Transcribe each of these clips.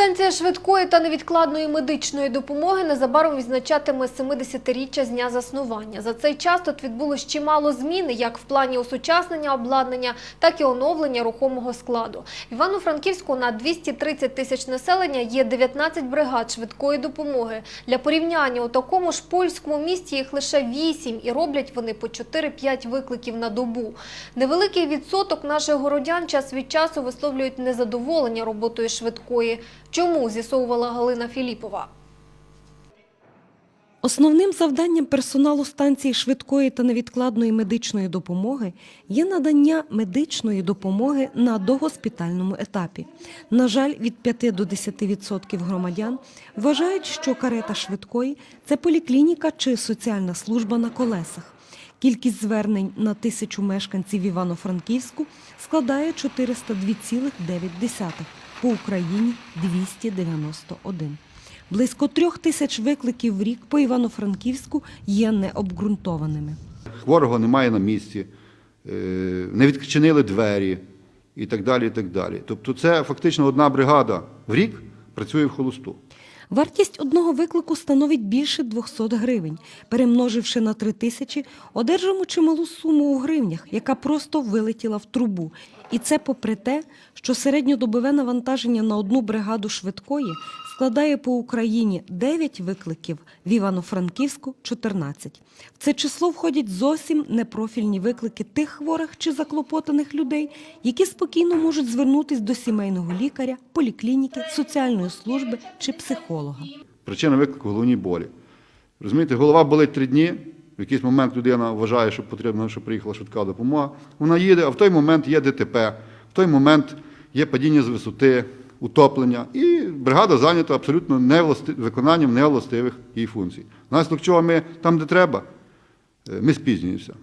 Станція швидкої та невідкладної медичної допомоги незабаром відзначатиме 70-річчя з дня заснування. За цей час тут відбулось чимало змін, як в плані осучаснення обладнання, так і оновлення рухомого складу. В Івано-Франківську на 230 тисяч населення є 19 бригад швидкої допомоги. Для порівняння у такому ж польському місті їх лише 8 і роблять вони по 4-5 викликів на добу. Невеликий відсоток наших городян час від часу висловлюють незадоволення роботою швидкої. Чому з'ясовувала Галина Філіпова? Основним завданням персоналу станції швидкої та невідкладної медичної допомоги є надання медичної допомоги на догоспітальному етапі. На жаль, від 5 до 10% громадян вважають, що карета швидкої – це поліклініка чи соціальна служба на колесах. Кількість звернень на тисячу мешканців Івано-Франківську складає 402,9, по Україні – 291. Близько трьох тисяч викликів в рік по Івано-Франківську є необґрунтованими. хворого немає на місці, е, не відчинили двері і так далі. і так далі. Тобто це фактично одна бригада в рік працює в холосту. Вартість одного виклику становить більше 200 гривень. Перемноживши на 3 тисячі, одержимо чималу суму у гривнях, яка просто вилетіла в трубу. І це попри те, що середньодобове навантаження на одну бригаду швидкої складає по Україні 9 викликів, в Івано-Франківську – 14. В це число входять зовсім непрофільні виклики тих хворих чи заклопотаних людей, які спокійно можуть звернутись до сімейного лікаря, поліклініки, соціальної служби чи психолога. Причина виклику головні болі. Розумієте, голова болить три дні. В якийсь момент людина вважає, що потрібно, щоб приїхала швидка допомога. Вона їде, а в той момент є ДТП, в той момент є падіння з висоти, утоплення. І бригада зайнята абсолютно невласти... виконанням невластивих її функцій. Наслідок чого ми там, де треба, е, ми спізнюємося.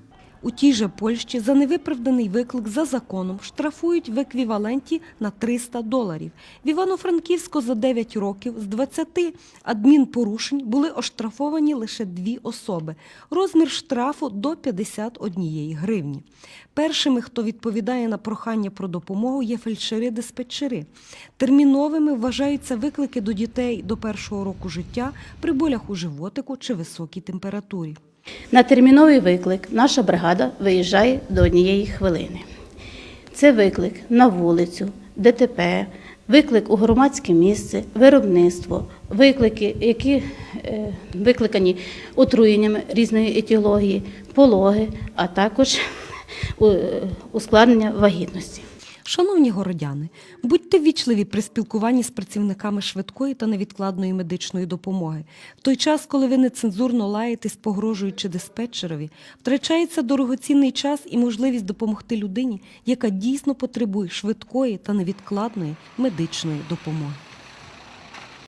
У тій же Польщі за невиправданий виклик за законом штрафують в еквіваленті на 300 доларів. В Івано-Франківську за 9 років з 20 адмінпорушень були оштрафовані лише дві особи. Розмір штрафу до 51 гривні. Першими, хто відповідає на прохання про допомогу, є фельдшери-диспетчери. Терміновими вважаються виклики до дітей до першого року життя при болях у животику чи високій температурі. На терміновий виклик наша бригада виїжджає до однієї хвилини. Це виклик на вулицю, ДТП, виклик у громадське місце, виробництво, виклики, які е, викликані отруєннями різної етіології, пологи, а також е, ускладнення вагітності. Шановні городяни, будьте вічливі при спілкуванні з працівниками швидкої та невідкладної медичної допомоги. В той час, коли ви нецензурно лаєтесь, погрожуючи диспетчерові, втрачається дорогоцінний час і можливість допомогти людині, яка дійсно потребує швидкої та невідкладної медичної допомоги.